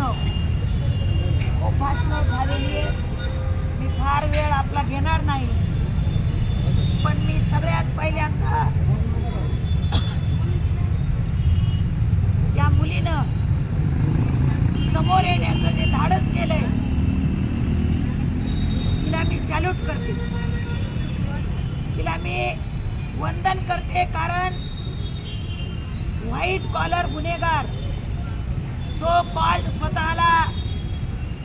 मुलीनं खूप झालेली आहे. मी फार वेळ आपला घेणार नाही. पण मी सगळ्यात पहिल्यांदा त्या मुलीनं समोर येण्याचं जे धाडस केलंय तिला मी सॅल्यूट करते. तिला मी वंदन करते कारण व्हाईट कॉलर गुन्हेगार. सो कॉल्ड स्वतःला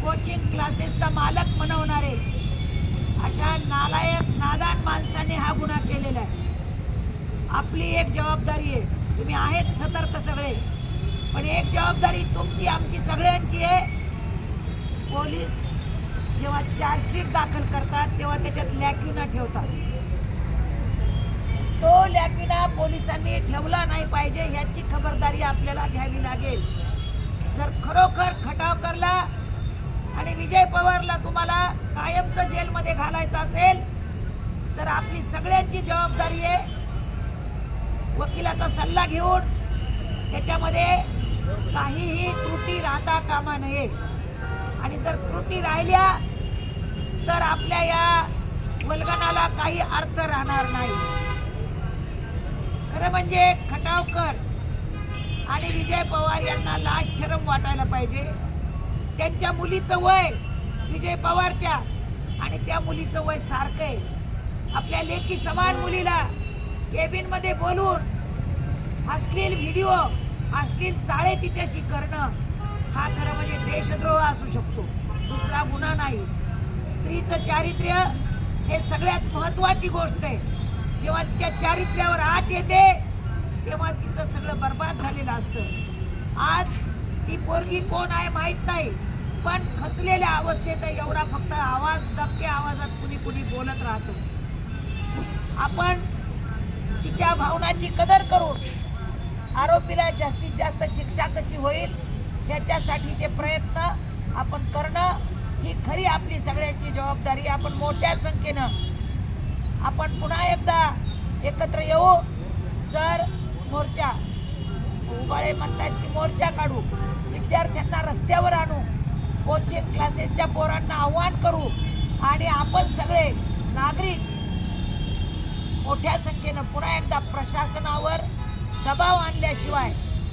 कोचिंग क्लासेसचा मालक बनवणारे अशा नालायक नादान माणसाने हा गुन्हा केलेला आहे. आपली एक जबाबदारी आहे. तुम्ही आहेत सतर्क सगळे. पण एक जबाबदारी तुमची आमची सगळ्यांची आहे. पोलीस जेव्हा चार्जशीट दाखल करतात तेव्हा त्याच्यात लॅक्युना ठेवतात. तो लॅक्युना पोलिसांनी ठेवला नाही पाहिजे ह्याची खबरदारी आपल्याला घ्यावी लागेल. जर खरोखर खटाव करला आणि विजय पवारला तुम्हाला कायमचं जेलमध्ये घालायचं असेल तर आपली सगळ्यांची जबाबदारी आहे वकिलाचा सल्ला घेऊन त्याच्यामध्ये काहीही त्रुटी राहता कामा नये. आणि जर त्रुटी राहिल्या तर आपल्या या वल्गनाला काही अर्थ राहणार नाही. खरं म्हणजे खटावकर आणि विजय पवार यांना लाश शरम वाटायला पाहिजे. त्यांच्या मुलीचं वय विजय पवारच्या आणि त्या मुलीचं वय सारखं आहे. आपल्या लेखी समान मुलीला केबिनमध्ये बोलून अश्लील व्हिडिओ अश्लील चाळे तिच्याशी करणं हा खरं म्हणजे देशद्रोह असू शकतो. दुसरा गुन्हा नाही. स्त्रीचं चारित्र्य हे सगळ्यात महत्वाची गोष्ट आहे. जेव्हा तिच्या चारित्र्यावर आच येते तेव्हा तिचं सगळं बर्बाद झालेलं असतं. आज ती पोरगी कोण आहे माहीत नाही पण खचलेल्या अवस्थेत एवढा फक्त आवाज दबक्या आवाजात कुणी कुणी बोलत राहतो. आपण तिच्या भावनाची कदर करून आरोपीला जास्तीत जास्त शिक्षा कशी होईल याच्यासाठीचे प्रयत्न आपण करणं ही खरी आपली सगळ्यांची जबाबदारी. आपण मोठ्या संख्येनं आपण पुन्हा एकदा एकत्र येऊ. जर मोर्चा. उबाळे म्हणतात की मोर्चा काढू. विद्यार्थ्यांना रस्त्यावर आणू. कोचिंग क्लासेसच्या पोरांना आव्हान करू. आणि आपण सगळे नागरिक मोठ्या संख्येनं पुन्हा एकदा प्रशासनावर दबाव आणल्याशिवाय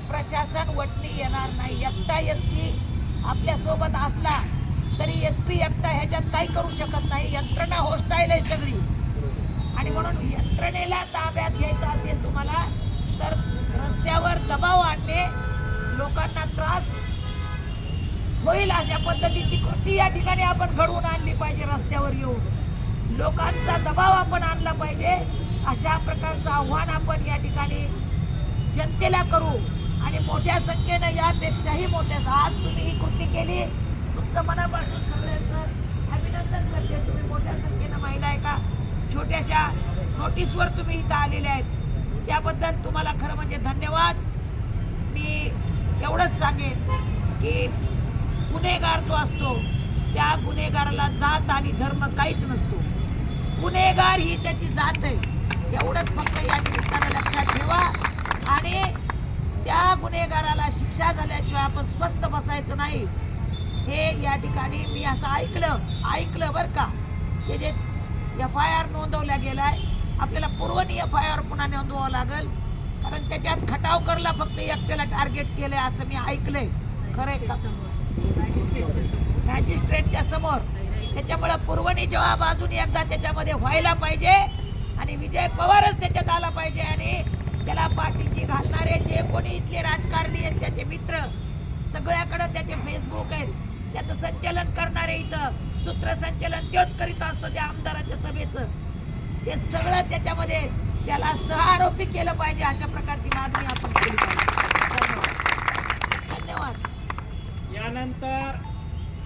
प्रशासन वटणी येणार नाही. एकटा एस पी आपल्यासोबत असला तरी एस पी एकटा ह्याच्यात काही करू शकत नाही. यंत्रणा होस्टाईल आहे सगळी. आणि म्हणून यंत्रणेला ताब्यात घ्यायचं असेल तुम्हाला तर रस्त्यावर दबाव आणणे लोकांना त्रास होईल अशा पद्धतीची कृती या ठिकाणी आपण घडवून आणली पाहिजे रस्त्यावर येऊन. लोकांचा दबाव आपण आणला पाहिजे. अशा प्रकारचं आव्हान आपण या ठिकाणी जनतेला करू. आणि मोठ्या संख्येनं यापेक्षाही मोठ्या आज तुम्ही ही कृती केली. तुमचं मनापासून सगळ्यांचं अभिनंदन करते. तुम्ही मोठ्या संख्येनं महिला आहे का? छोट्याशा नोटीसवर तुम्ही इथं आलेल्या आहेत. त्याबद्दल गावात मी एवढंच सांगेन की गुन्हेगार जो असतो त्या गुन्हेगाराला जात आणि धर्म काहीच नसतो. गुन्हेगार ही त्याची जात आहे. एवढंच फक्त या निमित्तानं लक्षात ठेवा. आणि त्या गुन्हेगाराला शिक्षा झाल्याशिवाय आपण स्वस्त बसायचं नाही. हे या ठिकाणी मी असं ऐकलं ऐकलं बरं का. हे जे एफ आय आर नोंदवल्या गेलाय आपल्याला पूर्वनी एफ आय आर पुन्हा नोंदवावं लागेल. कारण त्याच्यात खटावकरला फक्त एकट्याला टार्गेट केलंय असं मी ऐकलंय. खरंय का? मॅजिस्ट्रेटच्या समोर. त्याच्यामुळे पूर्वनी जेव्हा अजून एकदा त्याच्यामध्ये व्हायला पाहिजे आणि विजय पवारच त्याच्यात आला पाहिजे आणि त्याला पाठीशी घालणारे जे कोणी इथले राजकारणी आहेत त्याचे मित्र सगळ्याकडं त्याचे फेसबुक आहेत. त्याचं संचलन करणारे इथं सूत्रसंचलन तोच करीत असतो त्या आमदाराच्या सभेचं. ते सगळं त्याच्यामध्ये त्याला सहआरोपी केलं पाहिजे अशा प्रकारची मागणी आपण केली पाहिजे. धन्यवाद. धन्यवाद. यानंतर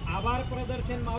आभार प्रदर्शन